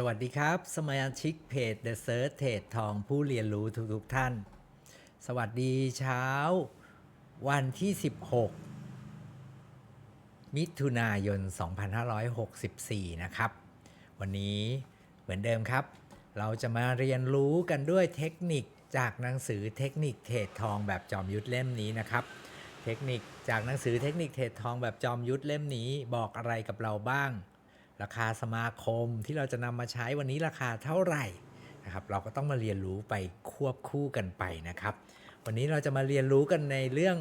สวัสดีครับ สมาชิกเพจ The Search เทรดทองผู้เรียนรู้ทุกๆท่าน สวัสดีเช้า วันที่ 16 มิถุนายน 2564 นะครับ วันนี้เหมือนเดิมครับ เราจะมาเรียนรู้กันด้วยเทคนิคจากหนังสือเทคนิคเทรดทองแบบจอมยุทธเล่มนี้นะครับ เทคนิคจากหนังสือเทคนิคเทรดทองแบบจอมยุทธเล่มนี้บอกอะไรกับเราบ้าง ราคาสมาคมที่เราจะนำมาใช้วันนี้ราคาเท่าไหร่นะครับ เราก็ต้องมาเรียนรู้ไปควบคู่กันไปนะครับ วันนี้เราจะมาเรียนรู้กันในเรื่อง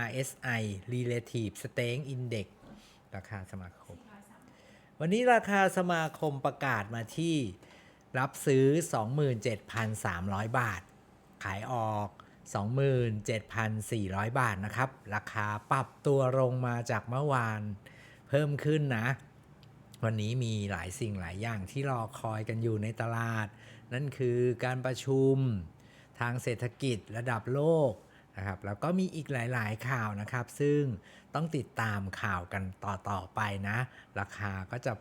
RSI Relative Strength Index ราคาสมาคม วันนี้ราคาสมาคมประกาศมาที่รับซื้อ 27,300 บาท ขายออก 27,400 บาทนะครับ ราคาปรับตัวลงมาจากเมื่อวาน เพิ่มขึ้นนะ วันนี้มีหลายสิ่งหลายอย่างที่รอคอยกันอยู่ในตลาด นั่นคือการประชุมทางเศรษฐกิจระดับโลกนะครับแล้วก็มีอีกหลาย ๆ ข่าวนะครับ ซึ่งต้องติดตามข่าวกันต่อ ๆ ไปนะ ราคาก็จะ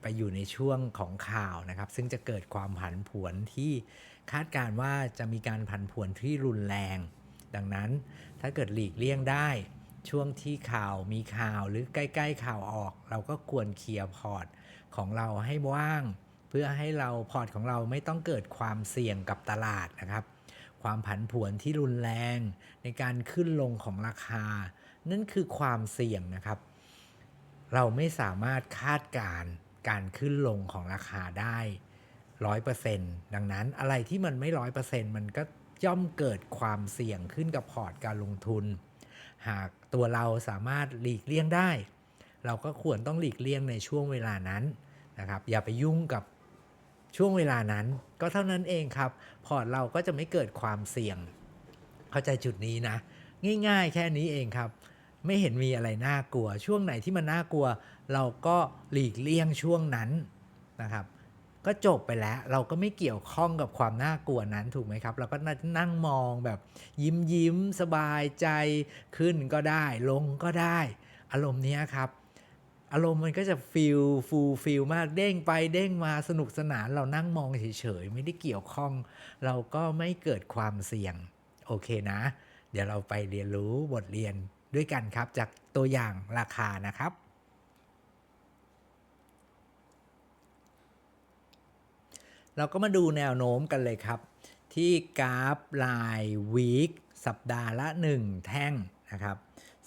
ไปอยู่ในช่วงของข่าวนะครับ ซึ่งจะเกิดความผันผวนที่คาดการณ์ว่าจะมีการผันผวนที่รุนแรง ดังนั้นถ้าเกิดหลีกเลี่ยงได้ ช่วงที่ข่าวมีข่าวหรือใกล้ ๆ ข่าวออก เราก็ควรเคลียร์พอร์ตของเราให้ว่าง เพื่อให้เราพอร์ตของเราไม่ต้องเกิดความเสี่ยงกับตลาดนะครับ ความผันผวนที่รุนแรง ในการขึ้นลงของราคา นั่นคือความเสี่ยงนะครับ เราไม่สามารถคาดการณ์การขึ้นลงของราคาได้ร้อยเปอร์เซ็นต์ดังนั้นอะไรที่มันไม่ร้อยเปอร์เซ็นต์มันก็ย่อมเกิดความเสี่ยงขึ้นกับพอร์ตการลงทุน หากตัวเราสามารถหลีกเลี่ยงได้ เราก็ควรต้องหลีกเลี่ยงในช่วงเวลานั้นนะครับ อย่าไปยุ่งกับช่วงเวลานั้น ก็เท่านั้นเองครับ พอร์ตเราก็จะไม่เกิดความเสี่ยง เข้าใจจุดนี้นะ ง่ายๆ แค่นี้เองครับ ไม่เห็นมีอะไรน่ากลัว ช่วงไหนที่มันน่ากลัว เราก็หลีกเลี่ยงช่วงนั้นนะครับ ก็จบไปแล้ว เราก็ไม่เกี่ยวข้องกับความน่ากลัวนั้นถูกไหมครับ เราก็นั่งมองแบบยิ้มยิ้มสบายใจขึ้นก็ได้ ลงก็ได้ อารมณ์นี้ครับอารมณ์มันก็จะฟิลฟูลฟิลมากเด้งไปเด้งมาสนุกสนานเรานั่งมองเฉยๆ ไม่ได้เกี่ยวข้อง เราก็ไม่เกิดความเสี่ยง โอเคนะ เดี๋ยวเราไปเรียนรู้บทเรียนด้วยกันครับ จากตัวอย่างราคานะครับ เราก็มาดูแนวโน้มกันเลยครับ ที่กราฟรายวีคสัปดาห์ละ 1 แท่งนะครับ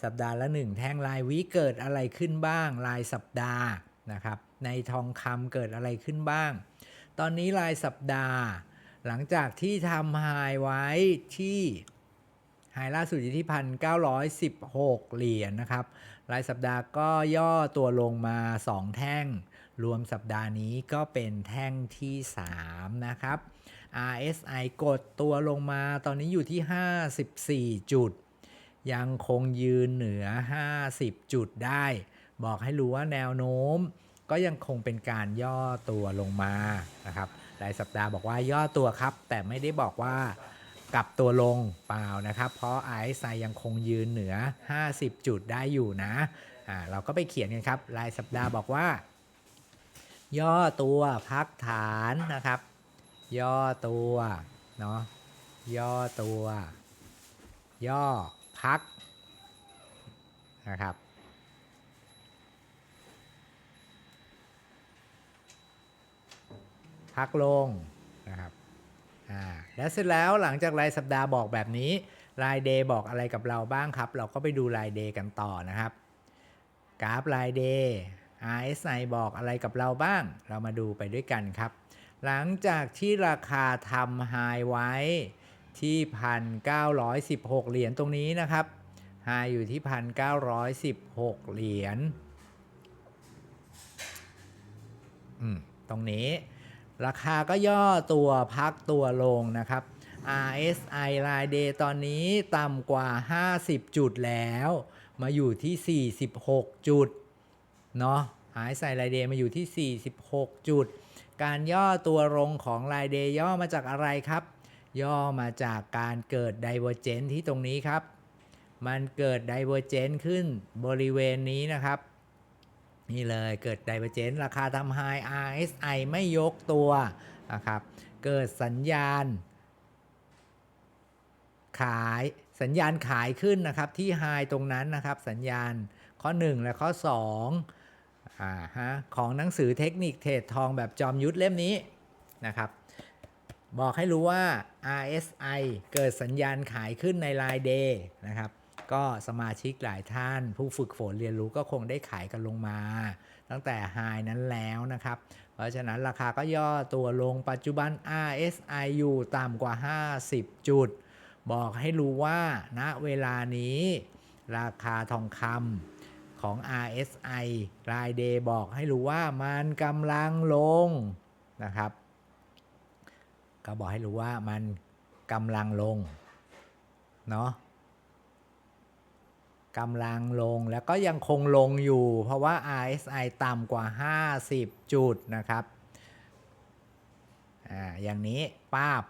สัปดาห์ละ 1 แท่งรายวีคเกิดอะไรขึ้นบ้างรายสัปดาห์นะครับ ในทองคำเกิดอะไรขึ้นบ้าง ตอนนี้รายสัปดาห์ หลังจากที่ทำไฮไว้ที่ไฮล่าสุดอยู่ที่ 1,916 เหรียญนะครับ รายสัปดาห์ก็ย่อตัวลงมา 2 แท่ง รวมสัปดาห์นี้ก็เป็นแท่งที่ 3 นะครับ RSI กดตัวลงมาตอนนี้อยู่ที่ 54 จุด ยังคงยืนเหนือ 50 จุดได้ บอกให้รู้ว่าแนวโน้ม ก็ยังคงเป็นการย่อตัวลงมานะครับรายสัปดาห์บอกว่าย่อตัวครับ แต่ไม่ได้บอกว่ากลับตัวลงเปล่านะครับ เพราะ RSI ยังคงยืนเหนือ 50 จุดได้อยู่นะอ่าเราก็ไปเขียนกันครับรายสัปดาห์บอกว่า ย่อตัวพักฐานนะครับ ย่อตัวเนาะย่อตัว ย่อพักนะครับ พักลงนะครับอ่าแล้วเสร็จแล้วหลังจากรายสัปดาห์บอกแบบนี้รายเดย์บอกอะไรกับเราบ้างครับ เราก็ไปดูรายเดย์กันต่อนะครับ กราฟรายเดย์ RSI บอกอะไรกับเราบ้าง เรามาดูไปด้วยกันครับ หลังจากที่ราคาทำไฮไว้ที่ 1,916 เหรียญตรงนี้นะครับไฮอยู่ที่ 1,916 เหรียญตรงนี้ ราคาก็ย่อตัวพักตัวลงนะครับ RSI รายเดย์ตอนนี้ต่ำกว่า 50 จุดแล้ว มาอยู่ที่ 46 จุด เนาะ RSI รายเดย์มาอยู่ที่ 46 จุด การย่อตัวลงของรายเดย์ย่อมาจากอะไรครับ ย่อมาจากการเกิดไดเวอร์เจนที่ตรงนี้ครับ มันเกิดไดเวอร์เจนขึ้นบริเวณนี้นะครับ นี่เลยเกิด Divergence ราคาทำ HI RSI ไม่ยกตัวนะครับ เกิดสัญญาณ ขายสัญญาณขายขึ้นนะครับที่ HI ตรงนั้นนะครับ สัญญาณข้อ 1 และข้อ 2 อ่าฮะของหนังสือเทคนิคเทรดทองแบบจอมยุทธเล่มนี้นะครับ บอกให้รู้ว่า RSI เกิดสัญญาณขายขึ้นในรายเดย์นะครับ ก็สมาชิกหลายท่าน ผู้ฝึกฝนเรียนรู้ก็คงได้ขายกันลงมา ตั้งแต่ High นั้นแล้วนะครับ เพราะฉะนั้นราคาก็ย่อตัวลงปัจจุบัน RSI อยู่ต่ำกว่า 50 จุด บอกให้รู้ว่าณเวลานี้ ราคาทองคำ ของ RSI รายเดย์บอกให้รู้ว่ามันกำลังลงนะครับ ก็บอกให้รู้ว่ามันกำลังลงเนาะกำลังลงแล้วก็ยังคงลงอยู่ เพราะว่า RSI ต่ำกว่า 50 จุดนะครับอ่าอย่างนี้ป้าบ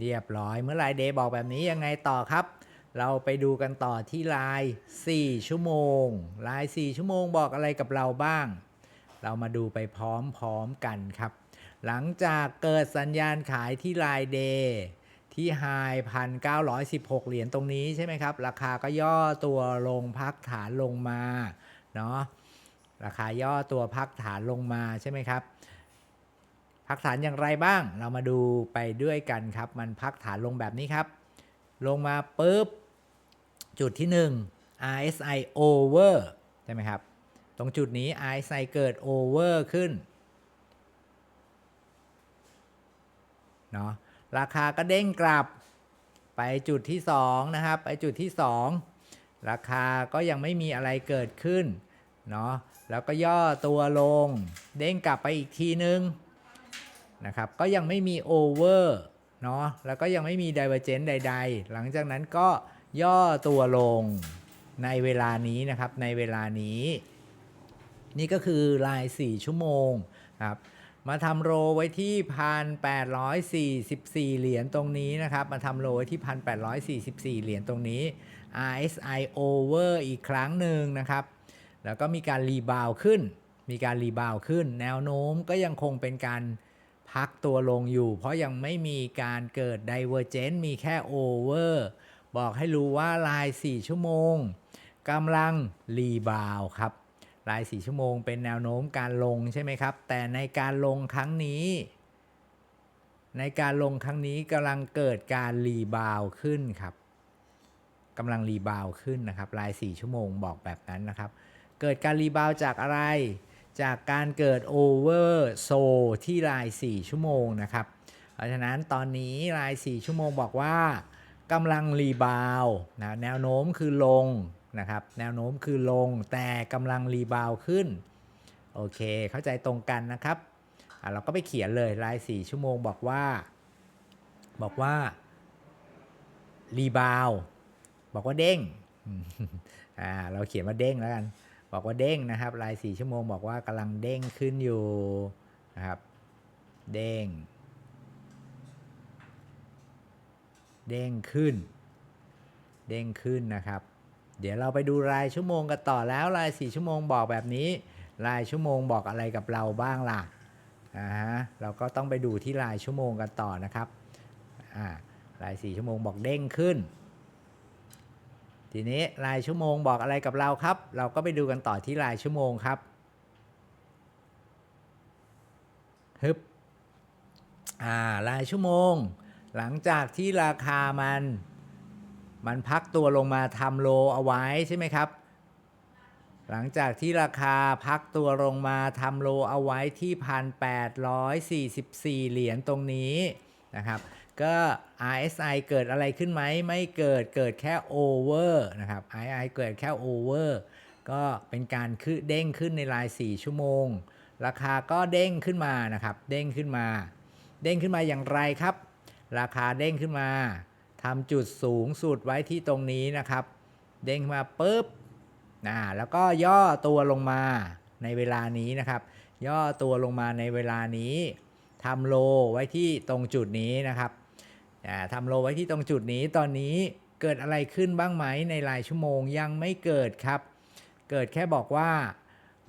เรียบร้อยเมื่อไรเดย์บอกแบบนี้ยังไงต่อครับ เราไปดูกันต่อที่ไลน์4ชั่วโมงไลน์4ชั่วโมงบอกอะไรกับเราบ้าง เรามาดูไปพร้อมๆกันครับ หลังจากเกิดสัญญาณขายที่ไลน์เดย์ที่ไฮพันเก้าร้อยสิบหกเหรียญตรงนี้ใช่ไหมครับ ราคาก็ย่อตัวลงพักฐานลงมาเนาะราคาย่อตัวพักฐานลงมาใช่ไหมครับ พักฐานอย่างไรบ้าง เรามาดูไปด้วยกันครับ มันพักฐานลงแบบนี้ครับ ลงมาปุ๊บ จุดที่ 1 RSI over ใช่ไหมครับ ตรงจุดนี้ RSI เกิด over ขึ้นเนาะราคาก็เด้งกลับไปจุดที่ 2 นะครับ ไปจุดที่ 2 ราคาก็ยังไม่มีอะไรเกิดขึ้นเนาะแล้วก็ย่อตัวลง เด้งกลับไปอีกทีนึงนะครับ ก็ยังไม่มีโอเวอร์เนาะแล้วก็ยังไม่มี Divergence ใด ๆ หลังจากนั้นก็ ย่อตัวลงในเวลานี้นะครับในเวลานี้ นี่ก็คือลาย 4 ชั่วโมงครับมาทำโรไว้ที่ 1,844 เหรียญตรงนี้นะครับ มาทำโรไว้ที่ 1,844 เหรียญตรงนี้ RSI over อีกครั้งหนึ่งนะครับ แล้วก็มีการรีบาวขึ้น มีการรีบาวขึ้น แนวโน้มก็ยังคงเป็นการพักตัวลงอยู่ เพราะยังไม่มีการเกิด Divergence มีแค่ Over บอกให้รู้ว่าลาย 4 ชั่วโมงกำลังรีบาวครับราย 4 ชั่วโมงเป็นแนวโน้มการลงใช่ไหมครับ แต่ในการลงครั้งนี้ ในการลงครั้งนี้กำลังเกิดการรีบาวขึ้นครับกำลังรีบาวขึ้นนะครับราย 4 ชั่วโมงบอกแบบนั้นนะครับ เกิดการรีบาวจากอะไร จากการเกิดโอเวอร์โซที่ราย 4 ชั่วโมงนะครับ เพราะฉะนั้นตอนนี้ราย 4 ชั่วโมงบอกว่า กำลังรีบาวนะแนวโน้มคือลงนะครับ แนวโน้มคือลงแต่กำลังรีบาวขึ้น โอเค เข้าใจตรงกันนะครับอะเราก็ไปเขียนเลยราย 4 ชั่วโมงบอกว่า บอกว่ารีบาวบอกว่าเด้งอ่าเราเขียนว่าเด้งแล้วกัน บอกว่าเด้งนะครับราย 4 ชั่วโมงบอกว่ากำลังเด้งขึ้นอยู่นะครับ เด้ง เด้งขึ้น เด้งขึ้นนะครับ เดี๋ยวเราไปดูรายชั่วโมงกันต่อแล้วราย 4 ชั่วโมงบอกแบบนี้ รายชั่วโมงบอกอะไรกับเราบ้างล่ะอ่าฮะเราก็ต้องไปดูที่รายชั่วโมงกันต่อนะครับอ่าราย 4 ชั่วโมงบอกเด้งขึ้น ทีนี้รายชั่วโมงบอกอะไรกับเราครับ เราก็ไปดูกันต่อที่รายชั่วโมงครับฮึบอ่ารายชั่วโมง หลังจากที่ราคามันมันพักตัวลงมาทำโลเอาไว้ใช่ไหมครับ หลังจากที่ราคาพักตัวลงมาทำโลเอาไว้ที่ 1,844 เหรียญตรงนี้นะครับ ก็ RSI เกิดอะไรขึ้นไหม ไม่เกิด เกิดแค่ over นะครับ RSI เกิดแค่ over ก็เป็นการขึ้นเด้งขึ้นในราย 4 ชั่วโมง ราคาก็เด้งขึ้นมานะครับ เด้งขึ้นมา เด้งขึ้นมาอย่างไรครับ ราคาเด้งขึ้นมาทำจุดสูงสุดไว้ที่ตรงนี้นะครับ เด้งมาปุ๊บนะแล้วก็ย่อตัวลงมาในเวลานี้นะครับ ย่อตัวลงมาในเวลานี้ทำโลไว้ที่ตรงจุดนี้นะครับอ่าทำโลไว้ที่ตรงจุดนี้ตอนนี้เกิดอะไรขึ้นบ้างไหมในรายชั่วโมงยังไม่เกิดครับ เกิดแค่บอกว่า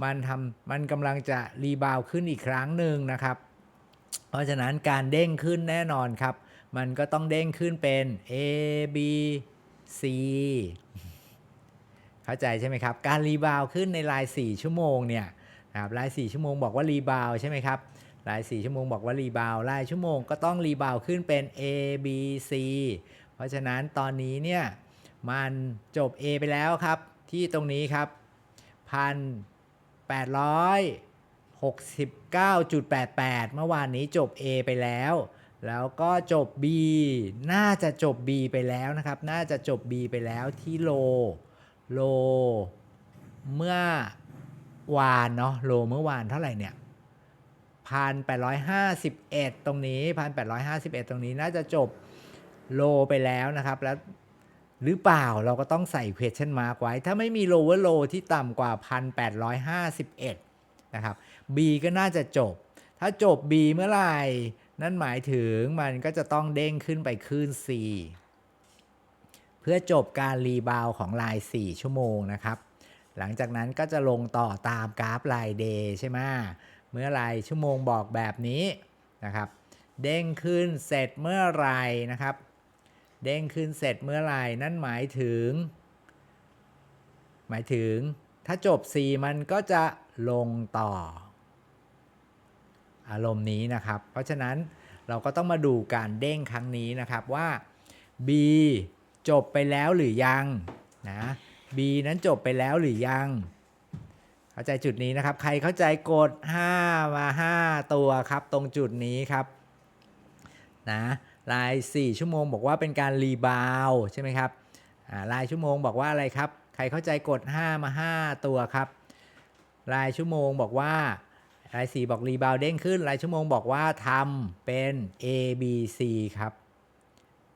มันทำมันกำลังจะรีบาวขึ้นอีกครั้งหนึ่งนะครับ เพราะฉะนั้นการเด้งขึ้นแน่นอนครับ มันก็ต้องเด้งขึ้นเป็น A B C เข้าใจใช่ไหมครับ การรีบาวขึ้นในราย 4 ชั่วโมงเนี่ยครับราย 4 ชั่วโมงบอกว่ารีบาวใช่ไหมครับราย 4 ชั่วโมงบอกว่ารีบาวรายชั่วโมงก็ต้องรีบาวขึ้นเป็น A B C เพราะฉะนั้นตอนนี้เนี่ยมันจบ A ไปแล้วครับ ที่ตรงนี้ครับพันแปดร้อยหกสิบเก้าจุดแปดแปดเมื่อวานนี้จบ A ไปแล้ว แล้วก็จบ B น่าจะจบ B ไปแล้วนะครับ น่าจะจบ B ไปแล้วที่โล โล เมื่อวานเนาะ โลเมื่อวานเท่าไหร่เนี่ยพันแปดร้อยห้าสิบเอ็ดตรงนี้พันแปดร้อยห้าสิบเอ็ดตรงนี้น่าจะจบโลไปแล้วนะครับ แล้วหรือเปล่าเราก็ต้องใส่ question mark ไว้ ถ้าไม่มี lower low ที่ต่ำกว่า 1,851 นะครับ B ก็น่าจะจบ ถ้าจบ B เมื่อไหร่ นั่นหมายถึงมันก็จะต้องเด้งขึ้นไปคลื่น C เพื่อจบการรีบาวของลาย 4 ชั่วโมงนะครับ หลังจากนั้นก็จะลงต่อตามกราฟลายเดย์ใช่ไหมเมื่อไรายชั่วโมงบอกแบบนี้นะครับ เด้งขึ้นเสร็จเมื่อไหรนะครับ เด้งขึ้นเสร็จเมื่อไหร่นั่นหมายถึง หมายถึงถ้าจบ C มันก็จะลงต่อ อารมณ์นี้นะครับ เพราะฉะนั้นเราก็ต้องมาดูการเด้งครั้งนี้นะครับว่า B จบไปแล้วหรือยังนะ B นั้นจบไปแล้วหรือยัง เข้าใจจุดนี้นะครับ ใครเข้าใจกด 5 มา 5 ตัวครับ ตรงจุดนี้ครับนะราย 4 ชั่วโมงบอกว่าเป็นการรีบาวใช่ไหมครับอ่ายชั่วโมงบอกว่าอะไรครับ ใครเข้าใจกด 5 มา 5 ตัวครับรายชั่วโมงบอกว่า ราย4บอกรีบาวเด้งขึ้น รายชั่วโมงบอกว่าทำเป็น A B C ครับ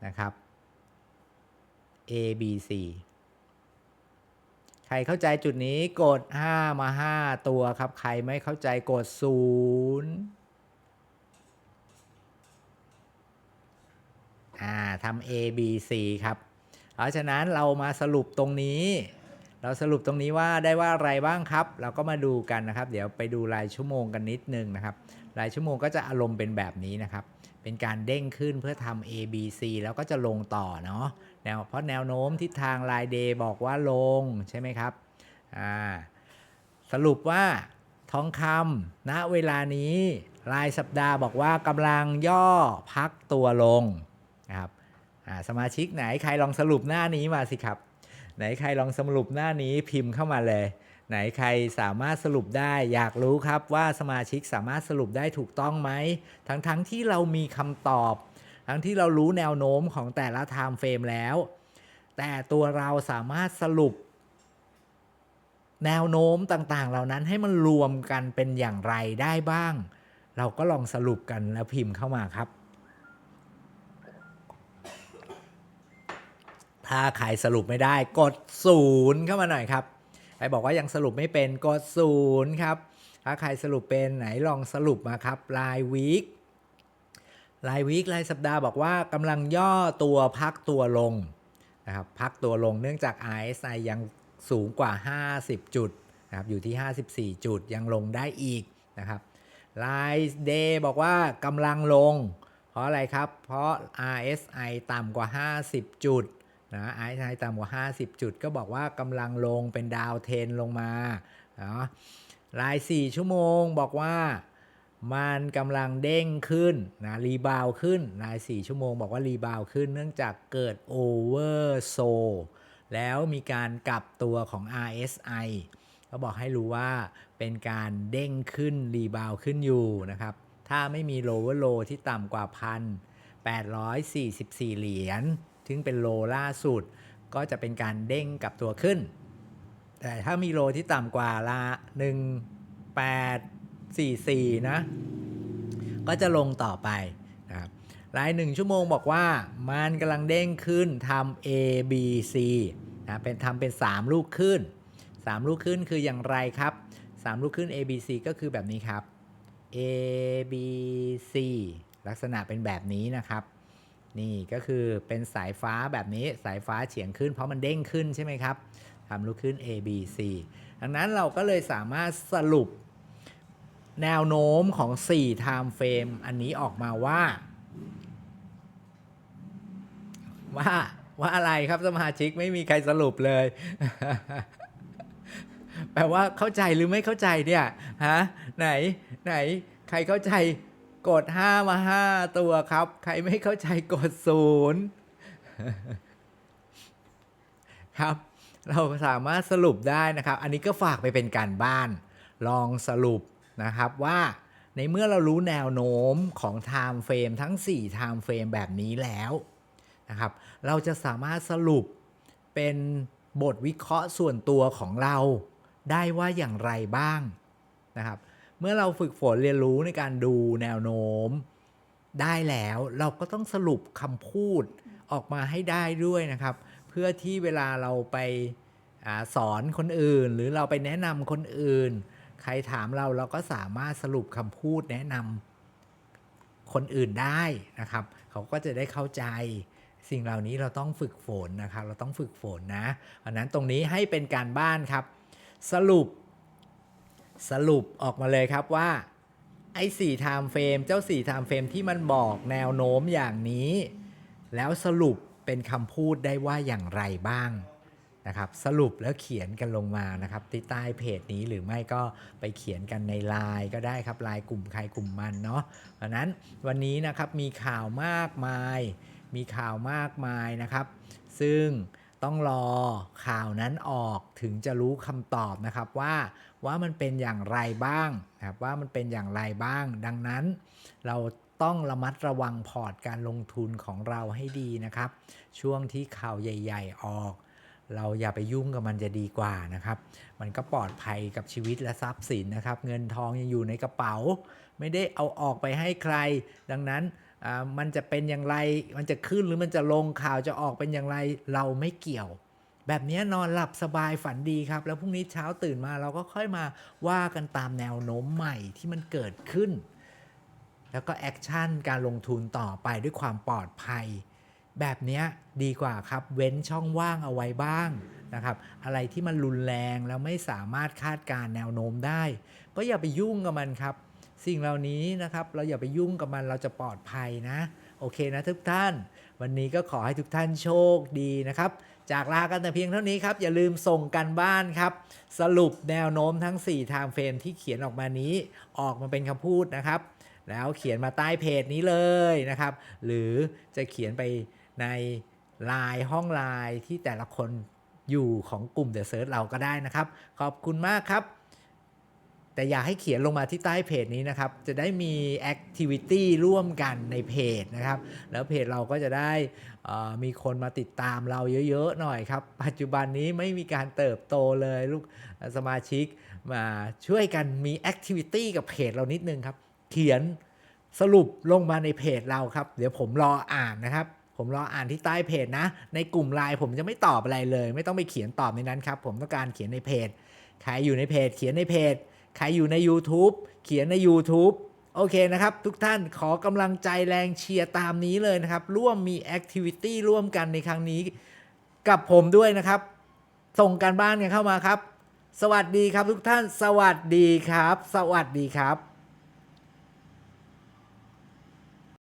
นะครับ A B C ใครเข้าใจจุดนี้กด 5 มา 5 ตัวครับ ใครไม่เข้าใจกด 0 อ่าทำ A B C ครับ เพราะฉะนั้นเรามาสรุปตรงนี้ เราสรุปตรงนี้ว่าได้ว่าอะไรบ้างครับ เราก็มาดูกันนะครับ เดี๋ยวไปดูรายชั่วโมงกันนิดนึงนะครับ รายชั่วโมงก็จะอารมณ์เป็นแบบนี้นะครับ เป็นการเด้งขึ้นเพื่อทำ A B C แล้วก็จะลงต่อเนาะแนวเพราะแนวโน้มทิศทางรายเดย์บอกว่าลงใช่ไหมครับอ่าสรุปว่าทองคำณเวลานี้รายสัปดาห์บอกว่ากำลังย่อพักตัวลงนะครับสมาชิกไหนใครลองสรุปหน้านี้มาสิครับ ไหนใครลองสรุปหน้านี้พิมพ์เข้ามาเลย ไหนใครสามารถสรุปได้ อยากรู้ครับว่าสมาชิกสามารถสรุปได้ถูกต้องไหม ทั้งๆทที่เรามีคำตอบ ทั้งที่เรารู้แนวโน้มของแต่ละไทม์เฟรมแล้ว แต่ตัวเราสามารถสรุป แนวโน้มต่างๆ เหล่านั้นให้มันรวมกันเป็นอย่างไรได้บ้าง เราก็ลองสรุปกันแล้วพิมพ์เข้ามาครับ ถ้าใครสรุปไม่ได้กดศูนย์เข้ามาหน่อยครับใครบอกว่ายังสรุปไม่เป็นกดศูนย์ครับ ถ้าใครสรุปเป็นไหนลองสรุปมาครับรายวีครายวีครายสัปดาห์บอกว่ากำลังย่อตัวพักตัวลงนะครับพักตัวลงเนื่องจาก RSI ยังสูงกว่า 50 จุดนะครับอยู่ที่ 54 จุดยังลงได้อีกนะครับรายเดย์บอกว่ากำลังลง เพราะอะไรครับ เพราะ RSI ต่ำกว่า 50 จุด นะ RSI ต่ำกว่า 50 จุด ก็บอกว่ากำลังลงเป็นดาวเทนลงมาเนาะราย 4 ชั่วโมงบอกว่ามันกำลังเด้งขึ้นนะรีบาวขึ้นราย 4 ชั่วโมงบอกว่ารีบาวขึ้น เนื่องจากเกิดโอเวอร์โซแล้วมีการกลับตัวของ RSI ก็บอกให้รู้ว่าเป็นการเด้งขึ้นรีบาวขึ้นอยู่นะครับ ถ้าไม่มีโลเวอร์โลที่ต่ำกว่าพัน844 เหรียญ ซึ่งเป็นโลล่าสุด ก็จะเป็นการเด้งกลับตัวขึ้น แต่ถ้ามีโลที่ต่ำกว่าละ1844 นะ ก็จะลงต่อไปนะครับรายหนึ่งชั่วโมงบอกว่ามันกำลังเด้งขึ้นทำ A B C นะเป็นทำเป็น 3 ลูกขึ้น 3 ลูกขึ้นคืออย่างไรครับ 3 ลูกขึ้น A B C ก็คือแบบนี้ครับ A B C ลักษณะเป็นแบบนี้นะครับ นี่ก็คือเป็นสายฟ้าแบบนี้สายฟ้าเฉียงขึ้น เพราะมันเด้งขึ้นใช่ไหมครับทำลูกขึ้น A B C ดังนั้นเราก็เลยสามารถสรุปแนวโน้มของ 4 time frame อันนี้ออกมาว่า ว่าว่าอะไรครับสมาชิกไม่มีใครสรุปเลย แปลว่าเข้าใจหรือไม่เข้าใจเนี่ยฮะไหนไหนใครเข้าใจ กด5มา5ตัวครับ ใครไม่เข้าใจกดศูนย์ครับ เราสามารถสรุปได้นะครับ อันนี้ก็ฝากไปเป็นการบ้าน ลองสรุปนะครับว่าในเมื่อเรารู้แนวโน้มของ time frame ทั้ง 4 time frame แบบนี้แล้วนะครับ เราจะสามารถสรุปเป็นบทวิเคราะห์ส่วนตัวของเราได้ว่าอย่างไรบ้างนะครับ เมื่อเราฝึกฝนเรียนรู้ในการดูแนวโน้ม ได้แล้วเราก็ต้องสรุปคำพูดออกมาให้ได้ด้วยนะครับ เพื่อที่เวลาเราไปอสอนคนอื่น หรือเราไปแนะนำคนอื่น ใครถามเราเราก็สามารถสรุปคำพูดแนะนำคนอื่นได้นะครับ เขาก็จะได้เข้าใจสิ่งเหล่านี้เราต้องฝึกฝนนะครับ เราต้องฝึกฝนนะเพราะนั้นตรงนี้ให้เป็นการบ้านครับ สรุป สรุปออกมาเลยครับว่าไอ้สี่ไทม์เฟรมเจ้าสี่ไทม์เฟรมที่มันบอกแนวโน้มอย่างนี้ แล้วสรุปเป็นคำพูดได้ว่าอย่างไรบ้างนะครับสรุปแล้วเขียนกันลงมานะครับที่ใต้เพจนี้หรือไม่ก็ไปเขียนกันในไลน์ก็ได้ครับไลน์กลุ่มใครกลุ่มมันเนาะเพราะนั้นวันนี้นะครับมีข่าวมากมาย มีข่าวมากมายนะครับ ซึ่งต้องรอข่าวนั้นออกถึงจะรู้คำตอบนะครับว่า ว่ามันเป็นอย่างไรบ้างนะครับว่ามันเป็นอย่างไรบ้าง ดังนั้น เราต้องระมัดระวังพอร์ตการลงทุนของเราให้ดีนะครับ ช่วงที่ข่าวใหญ่ ๆ ออก เราอย่าไปยุ่งกับมันจะดีกว่านะครับ มันก็ปลอดภัยกับชีวิตและทรัพย์สินนะครับ เงินทองยังอยู่ในกระเป๋า ไม่ได้เอาออกไปให้ใคร ดังนั้นมันจะเป็นอย่างไร มันจะขึ้นหรือมันจะลงข่าวจะออกเป็นอย่างไร เราไม่เกี่ยว แบบนี้นอนหลับสบายฝันดีครับ แล้วพรุ่งนี้เช้าตื่นมาเราก็ค่อยมาว่ากันตามแนวโน้มใหม่ที่มันเกิดขึ้น แล้วก็แอคชั่นการลงทุนต่อไปด้วยความปลอดภัย แบบนี้ดีกว่าครับเว้นช่องว่างเอาไว้บ้างนะครับอะไรที่มันรุนแรงแล้วไม่สามารถคาดการแนวโน้มได้ ก็อย่าไปยุ่งกับมันครับ สิ่งเหล่านี้นะครับ เราอย่าไปยุ่งกับมันเราจะปลอดภัยนะ โอเคนะทุกท่าน วันนี้ก็ขอให้ทุกท่านโชคดีนะครับ จากลากันแต่เพียงเท่านี้ครับ อย่าลืมส่งกันบ้านครับ สรุปแนวโน้มทั้ง4 time frame ที่เขียนออกมานี้ออกมาเป็นคำพูดนะครับ แล้วเขียนมาใต้เพจนี้เลยนะครับ หรือจะเขียนไปในไลน์ห้องไลน์ที่แต่ละคนอยู่ของกลุ่มเดอะเซิร์ชเราก็ได้นะครับ ขอบคุณมากครับ แต่อยากให้เขียนลงมาที่ใต้เพจนี้นะครับ จะได้มีแอคทิวิตี้ร่วมกันในเพจนะครับ แล้วเพจเราก็จะได้มีคนมาติดตามเราเยอะๆหน่อยครับ ปัจจุบันนี้ไม่มีการเติบโตเลยลูกสมาชิกมาช่วยกันมีแอคทิวิตี้กับเพจเรานิดนึงครับ เขียนสรุปลงมาในเพจเราครับ เดี๋ยวผมรออ่านนะครับ ผมรออ่านที่ใต้เพจนะ ในกลุ่มไลน์ผมจะไม่ตอบอะไรเลย ไม่ต้องไปเขียนตอบในนั้นครับ ผมต้องการเขียนในเพจ ใครอยู่ในเพจ เขียนในเพจ ใครอยู่ใน YouTube เขียนใน YouTube โอเคนะครับ ทุกท่านขอกำลังใจแรงเชียร์ตามนี้เลยนะครับ ร่วมมีแอคทิวิตี้ร่วมกันในครั้งนี้ กับผมด้วยนะครับ ส่งการบ้านกันเข้ามาครับ สวัสดีครับทุกท่าน สวัสดีครับ สวัสดีครับ